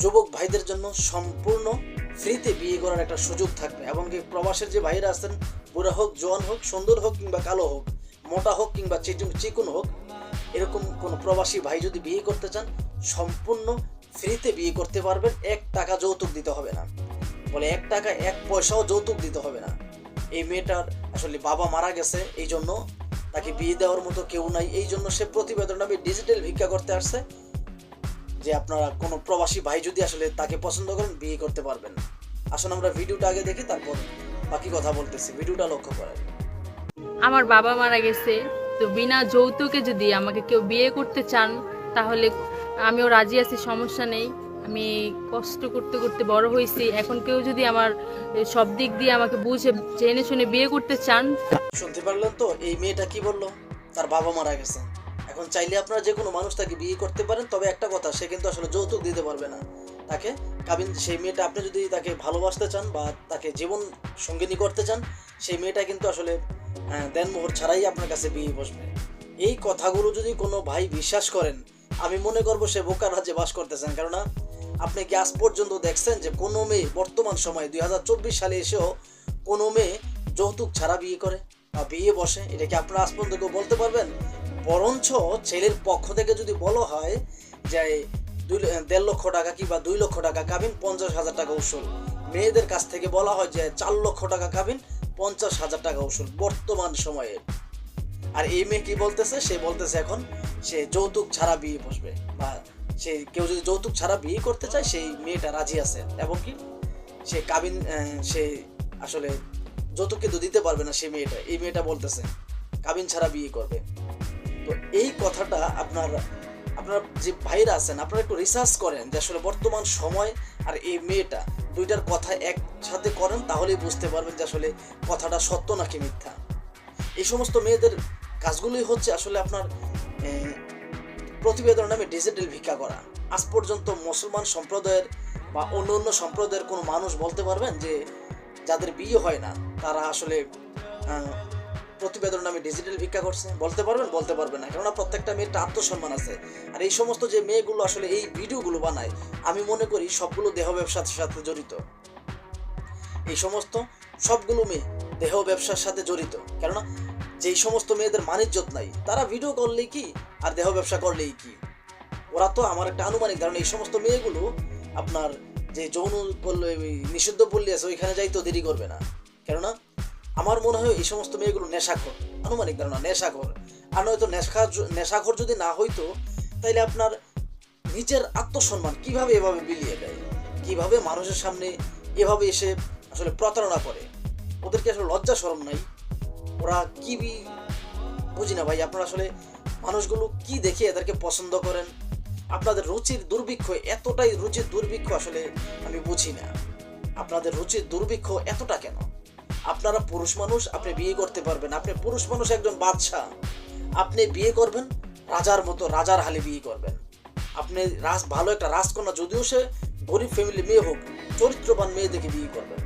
যুবক ভাইদের জন্য সম্পূর্ণ ফ্রিতে বিয়ে করার একটা সুযোগ থাকবে। এবং কি প্রবাসের যে ভাইরা আছেন, বুড়া হোক, জোয়ান হোক, সুন্দর হোক কিংবা কালো হোক, মোটা হোক কিংবা চিকন হোক, এরকম কোনো প্রবাসী ভাই যদি বিয়ে করতে চান, সম্পূর্ণ ফ্রিতে বিয়ে করতে পারবেন। এক টাকা যৌতুক দিতে হবে না। বলে এক টাকা, এক পয়সাও যৌতুক দিতে হবে না। এই মেয়েটার আসলে বাবা মারা গেছে এই জন্য তাকে বিয়ে দেওয়ার মতো কেউ নাই। এই জন্য সে প্রতিবেদন আমি ডিজিটাল ভিক্ষা করতে আসছে। যে আপনারা কোনো প্রবাসী ভাই যদি আসলে তাকে পছন্দ করেন বিয়ে করতে পারবেন আসুন আমরা ভিডিওটা আগে দেখি তারপর বাকি কথা বলতেছি। ভিডিওটা লক্ষ্য করেন। আমার বাবা মারা গেছে তো বিনা যৌতুকে যদি আমাকে কেউ বিয়ে করতে চান তাহলে আমিও রাজি আছি সমস্যা নেই। আমি কষ্ট করতে করতে বড় হয়েছি। এখন কেউ যদি আমার সব দিক দিয়ে আমাকে বুঝে জেনে শুনে বিয়ে করতে চান শুনতে পারলেন তো এই মেয়েটা কি বলল? তার বাবা মারা গেছে এখন চাইলে আপনারা যে কোনো মানুষ তাকে বিয়ে করতে পারেন তবে একটা কথা সে কিন্তু আসলে যৌতুক দিতে পারবে না। তাকে কাবিন সেই মেয়েটা আপনি যদি তাকে ভালোবাসতে চান বা তাকে জীবন সঙ্গিনী করতে চান সেই মেয়েটা কিন্তু আসলে আহ, দেনমোহর ছাড়াই আপনার কাছে বিয়ে বসবে। এই কথাগুলো যদি কোনো ভাই বিশ্বাস করেন আমি মনে করব সে বোকার রাজ্যে বাস করতেছেন। কেননা আপনি কি আজ পর্যন্ত দেখছেন যে কোনো মেয়ে বর্তমান সময়ে দুই হাজার চব্বিশ সালে এসেও কোনো মেয়ে যৌতুক ছাড়া বিয়ে করে বা বিয়ে বসে? এটা কি আপনারা আজ পর্যন্ত কেউ বলতে পারবেন? বরঞ্চ ছেলের পক্ষ থেকে যদি বলা হয় যে দুই দেড় লক্ষ টাকা কিংবা দুই লক্ষ টাকা কাবিন, পঞ্চাশ হাজার টাকা উসুল। মেয়েদের কাছ থেকে বলা হয় যে চার লক্ষ টাকা কাবিন, পঞ্চাশ হাজার টাকা উসুল বর্তমান সময়ে। আর এই মেয়ে কি বলতেছে? সে বলতেছে এখন, সে যৌতুক ছাড়া বিয়ে বসবে। বা সে কেউ যদি যৌতুক ছাড়া বিয়ে করতে চায়, সেই মেয়েটা রাজি আছে। এবং কি? সে কাবিন সে আসলে যৌতুক কিন্তু দিতে পারবে না সেই মেয়েটা। এই মেয়েটা বলতেছে, কাবিন ছাড়া বিয়ে করবে। এই কথাটা আপনার আপনার যে ভাইরা আছেন, আপনারা একটু রিসার্চ করেন যে আসলে বর্তমান সময় আর এই মেয়েটা দুইটার কথা একসাথে করেন, তাহলেই বুঝতে পারবেন যে আসলে কথাটা সত্য নাকি মিথ্যা। এই সমস্ত মেয়েদের কাজগুলোই হচ্ছে আসলে আপনার প্রতিবেদন নামে ডিজিটাল ভিক্ষা করা। আজ পর্যন্ত মুসলমান সম্প্রদায়ের বা অন্য অন্য সম্প্রদায়ের কোনো মানুষ বলতে পারবেন যে যাদের বিয়ে হয় না, তারা আসলে প্রতিবেদন নামে ডিজিটাল ভিক্ষা করছে। বলতে পারবেন বলতে পারবেন না। কেননা প্রত্যেকটা মেয়ের আত্মসম্মান আছে। আর এই সমস্ত যে মেয়েগুলো আসলে এই ভিডিওগুলো বানায়, আমি মনে করি সবগুলো দেহ ব্যবসার সাথে জড়িত। এই সমস্ত সবগুলো মেয়ে দেহ ব্যবসার সাথে জড়িত। কেননা যেই সমস্ত মেয়েদের মানিজ্যত নাই, তারা ভিডিও করলেই কি? আর দেহ ব্যবসা করলেই কি? ওরা তো আমার একটা আনুমানিক ধারণা, এই সমস্ত মেয়েগুলো আপনার যে যৌন নিষিদ্ধ পল্লী আছে, ওইখানে যাইতেও দেরি করবে না। কেননা আমার মনে হয় এই সমস্ত মেয়েগুলো নেশাখোর, আনুমানিক ধারণা, নেশাখোর। আর নয়তো নেশা নেশাখোর যদি না হইতো, তাইলে আপনার নিজের আত্মসম্মান কীভাবে এভাবে বিলিয়ে দেয়? কীভাবে মানুষের সামনে এভাবে এসে আসলে প্রতারণা করে? ওদেরকে আসলে লজ্জা শরম নাই? ওরা কি বুঝি না ভাই, আপনারা আসলে মানুষগুলো কি দেখে এদেরকে পছন্দ করেন? আপনাদের রুচির দুর্ভিক্ষ এতটাই রুচির দুর্ভিক্ষ আসলে আমি বুঝি না। আপনাদের রুচির দুর্ভিক্ষ এতটা কেন? আপনারা পুরুষ মানুষ, আপনি বিয়ে করতে পারবেন। আপনি পুরুষ মানুষ একজন বাদশাহ। আপনি বিয়ে করবেন, রাজার মতো, রাজার হালে বিয়ে করবেন। আপনি রাজ, ভালো একটা রাজকন্যা, যদিও সে গরিব ফ্যামিলি মেয়ে হোক, চরিত্রবান মেয়ে দেখে বিয়ে করবেন।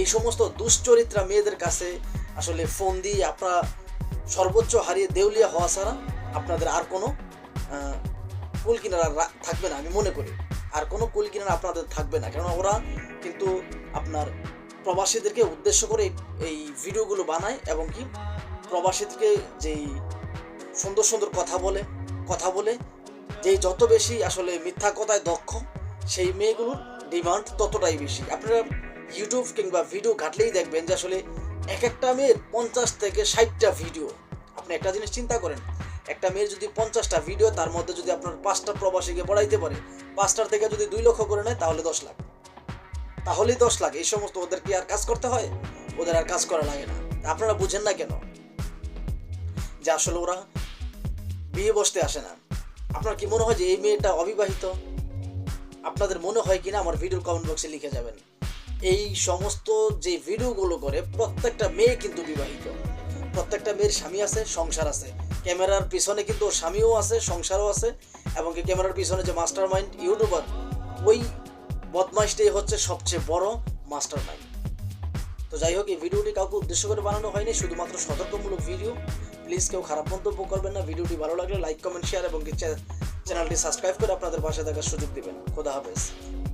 এই সমস্ত দুশ্চরিত্রা মেয়েদের কাছে আসলে ফোন দিয়ে আপনারা সর্বোচ্চ হারিয়ে দেউলিয়া হওয়া ছাড়া আপনাদের আর কোনো কুল কিনারা থাকবে না, আমি মনে করি। আর কোনো কুল কিনারা আপনাদের থাকবে না, কেননা ওরা কিন্তু আপনার প্রবাসীদেরকে উদ্দেশ্য করে এই- ভিডিওগুলো বানায় এবং কি প্রবাসীদেরকে যেই সুন্দর সুন্দর কথা বলে কথা বলে যেই যত বেশি আসলে মিথ্যা কথায় দক্ষ, সেই মেয়েগুলোর ডিমান্ড ততটাই বেশি। আপনারা ইউটিউব কিংবা ভিডিও ঘাটলেই দেখবেন যে আসলে এক একটা মেয়ের পঞ্চাশ থেকে ষাটটা ভিডিও। আপনি একটা জিনিস চিন্তা করেন, একটা মেয়ের যদি পঞ্চাশটা ভিডিও, তার মধ্যে যদি আপনার পাঁচটা প্রবাসীকে পড়াইতে পারে, পাঁচটার থেকে যদি দুই লক্ষ করে নেয়, তাহলে দশ লাখ। তাহলেই দশ লাখ, এই সমস্ত ওদের কি আর কাজ করতে হয়? ওদের আর কাজ করা লাগে না। আপনারা বুঝেন না কেন? যে আসলে ওরা বিয়ে বসতে আসে না। আপনার কি মনে হয় যে এই মেয়েটা অবিবাহিত? আপনাদের মনে হয় কিনা আমার ভিডিওর কমেন্ট বক্সে লিখে যাবেন। এই সমস্ত যে ভিডিওগুলো করে প্রত্যেকটা মেয়ে কিন্তু বিবাহিত। প্রত্যেকটা মেয়ের স্বামী আছে, সংসার আছে। ক্যামেরার পিছনে কিন্তু ওর স্বামীও আছে, সংসারও আছে, এবং ক্যামেরার পিছনে যে মাস্টার মাইন্ড ইউটিউবার ওই বদমাইশটাই হচ্ছে সবচেয়ে বড় মাস্টার মাইন্ড তো যাই হোক, এই ভিডিওটি কাউকে উদ্দেশ্য করে বানানো হয়নি, শুধুমাত্র সতর্কমূলক ভিডিও প্লিজ কেউ খারাপ মন্তব্য করবেন না, ভিডিওটি ভালো লাগলে লাইক কমেন্ট শেয়ার এবং চ্যানেলটি সাবস্ক্রাইব করে আপনাদের পাশে থাকার সুযোগ দেবেন। খোদা হাফেজ।